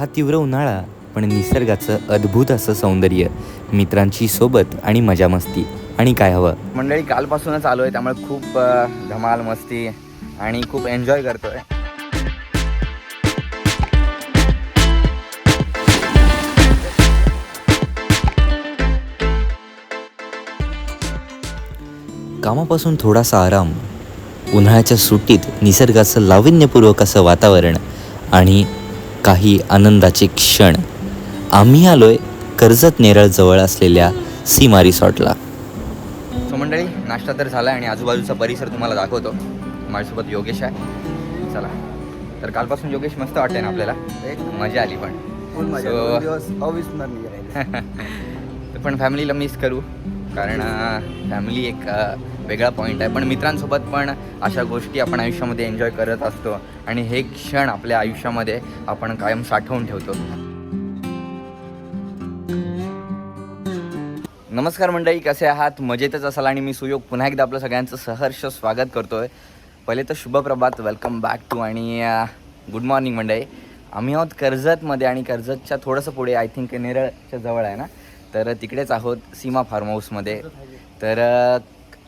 हा तीव्र उन्हाळा पण निसर्गाचं अद्भुत असं सौंदर्य मित्रांची सोबत आणि मजा मस्ती. आणि काय हवं? मंडळी कालपासूनच आलो आहे त्यामुळे खूप धमाल मस्ती आणि खूप एन्जॉय करतोय. कामापासून थोडासा आराम उन्हाळ्याच्या सुट्टीत निसर्गाचं लावण्यपूर्वक असं वातावरण आणि काही आनंदाचे क्षण. आम्ही आलोय कर्जत नेरळ जवळ असलेल्या सीमा रिसॉर्टला. सो मंडळी नाश्ता तर झाला आणि आजूबाजूचा परिसर तुम्हाला दाखवतो. माझ्यासोबत योगेश आहे. चला. तर कालपासून योगेश मस्त वाटतंय ना आपल्याला. एक मजा आली पण. पण फॅमिलीला मिस करू. कारण फॅमिली एक वेगळा पॉईंट आहे. पण मित्रांसोबत पण अशा गोष्टी आपण आयुष्यामध्ये एन्जॉय करत असतो. आणि हे क्षण आपल्या आयुष्यामध्ये आपण कायम साठवून ठेवतो. नमस्कार मंडळी कसे आहात? मजेतच असाल आणि मी सुयोग. पुन्हा एकदा आपलं सगळ्यांचं सहर्ष स्वागत करतोय. पहिले तर शुभप्रभात. वेलकम बॅक टू आणि गुड मॉर्निंग मंडळी. आम्ही आहोत कर्जतमध्ये आणि कर्जतच्या थोडंसं पुढे आय थिंक नेरळच्या जवळ आहे ना? तर तिकडेच आहोत सीमा फार्म हाऊसमध्ये तर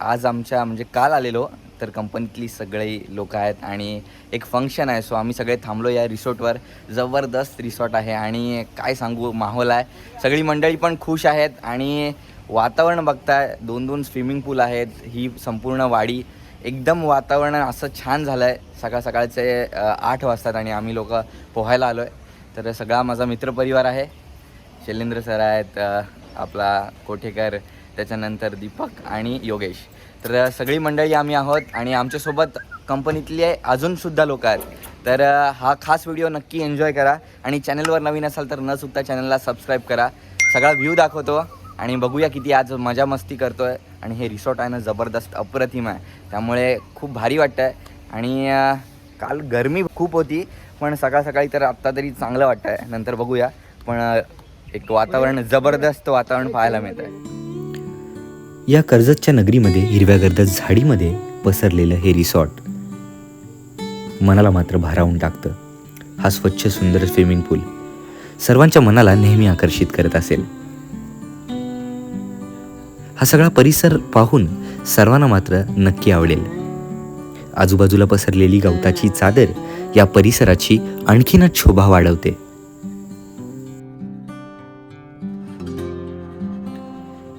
आज आमच्या म्हणजे काल आलेलो तर कंपनीतली सगळी लोक आहेत आणि एक फंक्शन आहे. सो आम्ही सगळे थांबलो या रिसॉर्टवर. जबरदस्त रिसॉर्ट आहे आणि काय सांगू माहोल आहे. सगळी मंडळी पण खुश आहेत आणि वातावरण बघताय दोन दोन स्विमिंग पूल आहेत. ही संपूर्ण वाडी एकदम वातावरण असं छान झालं आहे सकाळ सकाळचे आठ वाजतात आणि आम्ही लोक पोहायला आलो आहे तर सगळा माझा मित्रपरिवार आहे. शैलेंद्र सर आहेत आपला कोठेकर त्याच्यानंतर दीपक आणि योगेश. तर सगळी मंडळी आम्ही आहोत आणि आमच्यासोबत कंपनीतले अजूनसुद्धा लोक आहेत. तर हा खास व्हिडिओ नक्की एन्जॉय करा आणि चॅनलवर नवीन असाल तर न चुकता चॅनलला सबस्क्राईब करा. सगळा व्ह्यू दाखवतो आणि बघूया किती आज मजा मस्ती करतो आहे आणि हे रिसॉर्ट आहे ना जबरदस्त अप्रतिम आहे. त्यामुळे खूप भारी वाटतं आहे आणि काल गरमी खूप होती पण सकाळ सकाळी तर आत्ता तरी चांगलं वाटतं आहे नंतर बघूया. पण एक वातावरण जबरदस्त वातावरण पाहायला मिळत आहे या कर्जतच्या नगरीमध्ये हिरव्या गर्दत झाडीमध्ये पसरलेलं हे रिसॉर्ट मनाला मात्र भारावून टाकतं. हा स्वच्छ सुंदर स्विमिंग पूल सर्वांच्या मनाला नेहमी आकर्षित करत असेल. हा सगळा परिसर पाहून सर्वांना मात्र नक्की आवडेल. आजूबाजूला पसरलेली गवताची चादर या परिसराची आणखीनच शोभा वाढवते.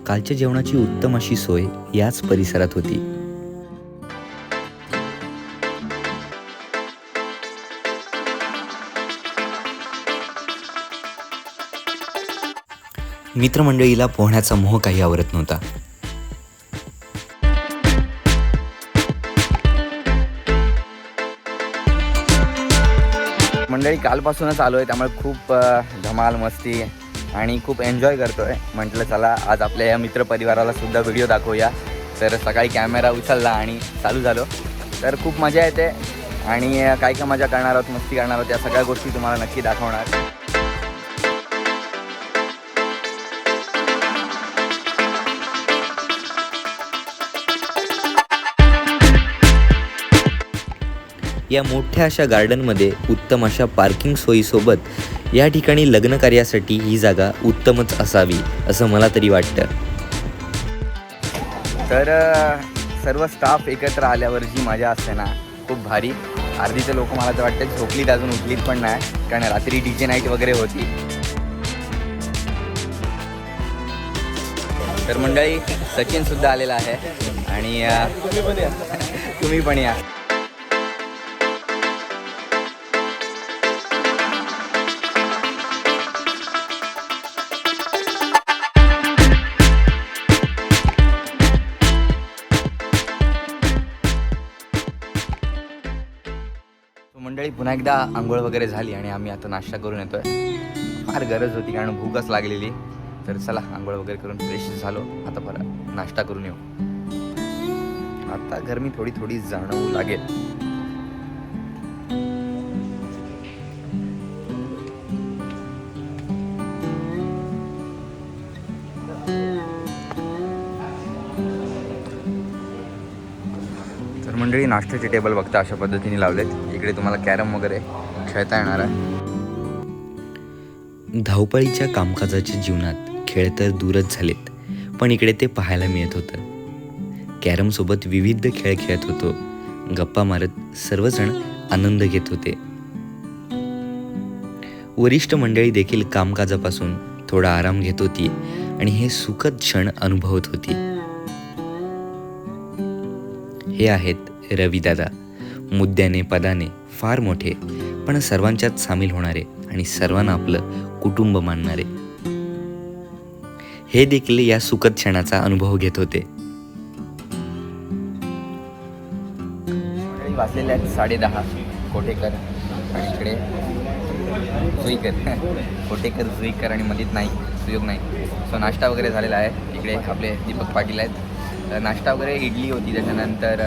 कालच्या जेवणाची उत्तम अशी सोय याच परिसरात होती. मित्रमंडळीला पोहण्याचा मोह काही आवरत नव्हता. मंडळी कालपासूनच आलो आहे त्यामुळे खूप धमाल मस्ती आणि खूप एन्जॉय करतोय. म्हटलं चला आज आपल्या या मित्रपरिवाराला सुद्धा व्हिडिओ दाखवूया. तर सकाळी कॅमेरा उचलला आणि चालू झालो. तर खूप मजा येते. आणि काय काय मजा करणार आहोत मस्ती करणार आहोत या सगळ्या गोष्टी तुम्हाला नक्की दाखवणार. या मोठ्या अशा गार्डनमध्ये उत्तम अशा पार्किंग सोयीसोबत या ठिकाणी लग्न कार्यासाठी ही जागा उत्तमच असावी असं मला तरी वाटतं. तर सर्व स्टाफ एकत्र आल्यावर जी मजा असते ना खूप भारी. अर्धीचे लोक मला तर वाटतं झोपलीत अजून उठलीत पण नाही कारण रात्री डी जे नाईट वगैरे होती. तर मंडळी सचिन सुद्धा आलेला आहे आणि तुम्ही पण या. मंडळी पुन्हा एकदा आंघोळ वगैरे झाली आणि आम्ही आता नाश्ता करून येतोय. फार गरज होती कारण भूकच लागलेली. तर चला आंघोळ वगैरे करून फ्रेश झालो. आता परत नाश्ता करून येऊ. आता गरमी थोडी थोडी जाणवू लागेल. मंडळी नाश्त्याचे टेबल बघता अशा पद्धतीने लावलेत. इकडे तुम्हाला कॅरम वगैरे खेळता येणार आहे. धावपळीच्या कामकाजाच्या जीवनात खेळ तर दूरच झालेत पण इकडे ते पाहायला मिळत होतं. कॅरमसोबत विविध खेळ खेळत होतो. गप्पा मारत सर्वजण आनंद घेत होते. वरिष्ठ मंडळी देखील कामकाजापासून थोडा आराम घेत होती आणि हे सुखद क्षण अनुभवत होती. हे आहेत रविदादा मुद्द्याने पदाने फार मोठे पण सर्वांच्यात सामील होणारे आणि सर्वांना आपलं कुटुंब मानणारे. हे देखील या सुखद क्षणाचा अनुभव घेत होते. वाचलेले वाजलेले आहेत साडेदहा कोटेकर आणि इकडे जुईकर. कोटेकर जुईकर आणि मधीत नाही सुयोग नाही सो नाश्ता वगैरे झालेला आहे. इकडे आपले दीपक पाटील आहेत. तर नाश्ता वगैरे इडली होती. त्याच्यानंतर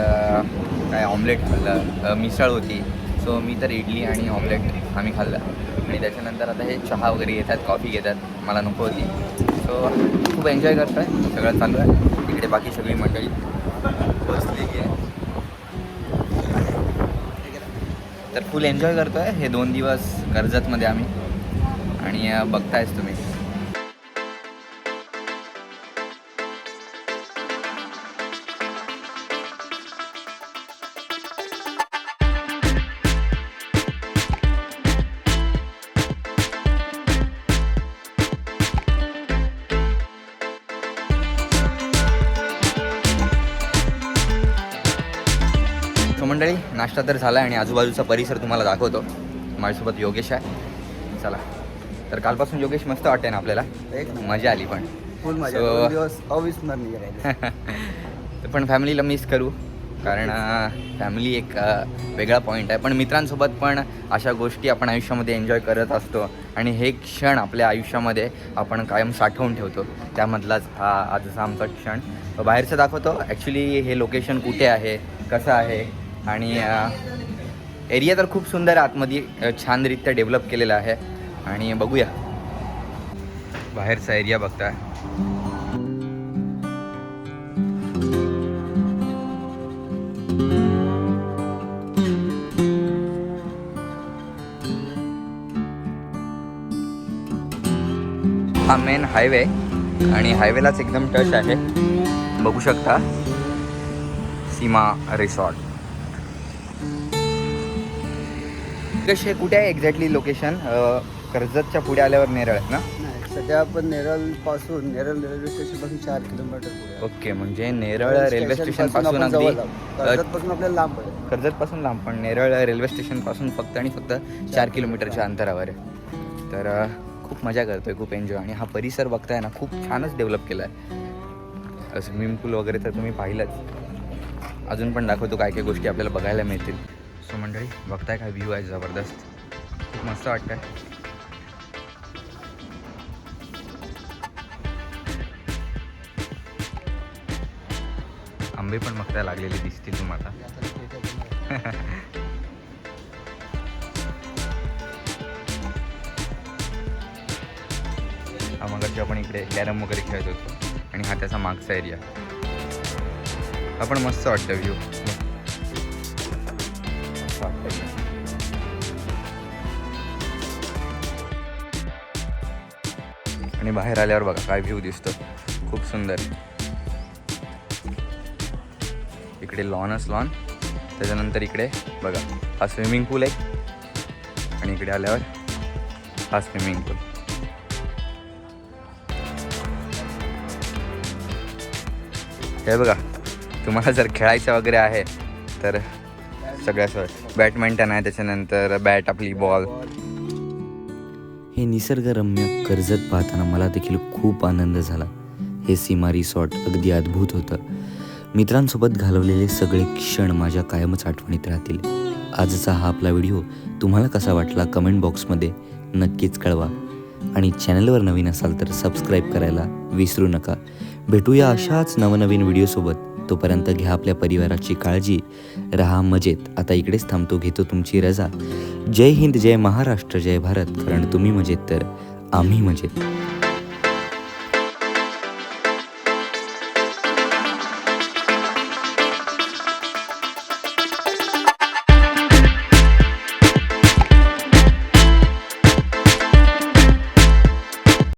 काय ऑमलेट खाल्लं. मिसळ होती. सो मी तर इडली आणि ऑमलेट आम्ही खाल्लं. आणि त्याच्यानंतर आता हे चहा वगैरे घेतात कॉफी घेतात. मला नको होती. सो खूप एन्जॉय करतो आहे सगळं चालू आहे. तिकडे बाकी सगळी मंडळी. बसली आहे. तर फुल एन्जॉय करतो आहे हे दोन दिवस कर्जतमध्ये आम्ही. आणि बघतायच तुम्ही. मंडळी नाश्ता तर झाला आणि आजूबाजूचा परिसर तुम्हाला दाखवतो. माझ्यासोबत योगेश आहे. चला. तर कालपासून योगेश मस्त वाटते ना आपल्याला. एक. मजा आली पण. फुल दोन दिवस अविस्मरणीय राहिले. पण फॅमिलीला मिस करू. कारण फॅमिली एक अ, वेगळा पॉईंट आहे. पण मित्रांसोबत पण अशा गोष्टी आपण आयुष्यामध्ये एन्जॉय करत असतो. आणि हे क्षण आपल्या आयुष्यामध्ये आपण कायम साठवून ठेवतो. त्यामधलाच हा आजचा आमचा क्षण. बाहेरचं दाखवतो. ॲक्च्युली हे लोकेशन कुठे आहे? कसं आहे? आणि एरिया तर खूप सुंदर आहे आतमध्ये छानरीत्या छानरित्या डेव्हलप केलेला आहे. आणि बघूया. बाहेरचा एरिया बघताय. हा मेन हायवे आणि हायवेलाच एकदम टच आहे. बघू शकता. सीमा रिसॉर्ट कसे कुठे आहे एक्झॅक्टली लोकेशन कर्जतच्या पुढे आल्यावर नेरळ आहे ना? नाही सध्या आपण नेरळपासून नेरळ रेल्वे स्टेशनपासून चार किलोमीटर पुढे. ओके म्हणजे नेरळ रेल्वे स्टेशनपासून अगदी. कर्जत आपल्याला लांब पडेल कर्जत पासून लांब पण नेरळ रेल्वे स्टेशनपासून फक्त आणि फक्त चार किलोमीटरच्या अंतरावर आहे. तर खूप मजा करतोय खूप एन्जॉय आणि हा परिसर बघताय ना खूप छानच डेव्हलप केला आहे स्विमिंग पूल वगैरे तर तुम्ही पाहिलंच. अजून पण दाखवतो काय काय गोष्टी आपल्याला बघायला मिळतील. सो मंडळी बघताय काय व्ह्यू आहे जबरदस्त. खूप मस्त वाटतंय. आंबे पण मग त्या लागलेले दिसतील तुम्हाला. हा मग आपण इकडे कॅरम वगैरे खेळत होतो आणि हा त्याचा मागचा एरिया हा पण मस्त वाटतं व्ह्यू आणि बाहेर आल्यावर बघा काय व्ह्यू दिसतो. खूप सुंदर. इकडे लॉनच लॉन त्याच्यानंतर इकडे बघा हा स्विमिंग पूल आहे. आणि इकडे आल्यावर हा स्विमिंग पूल हे बघा तुम्हाला जर खेळायचं वगैरे आहे तर सगळ्या सोय बॅडमिंटन आहे त्याच्यानंतर बॅट आपली बॉल हे निसर्गरम्य कर्जत पाहताना मला देखील खूप आनंद झाला. हे सीमा रिसॉर्ट अगदी अद्भुत होतं. मित्रांसोबत घालवलेले सगळे क्षण माझ्या कायमच आठवणीत राहतील. आजचा हा आपला व्हिडिओ तुम्हाला कसा वाटला कमेंट बॉक्समध्ये नक्कीच कळवा. आणि चॅनलवर नवीन असाल तर सबस्क्राईब करायला विसरू नका. भेटूया अशाच नवनवीन व्हिडिओसोबत. तोपर्यंत घ्या आपल्या परिवाराची काळजी. रहा मजेत. आता इकडेच थांबतो. घेतो तुमची रजा. जय हिंद जय महाराष्ट्र जय भारत. कारण तुम्ही मजेत तर आम्ही मजेत.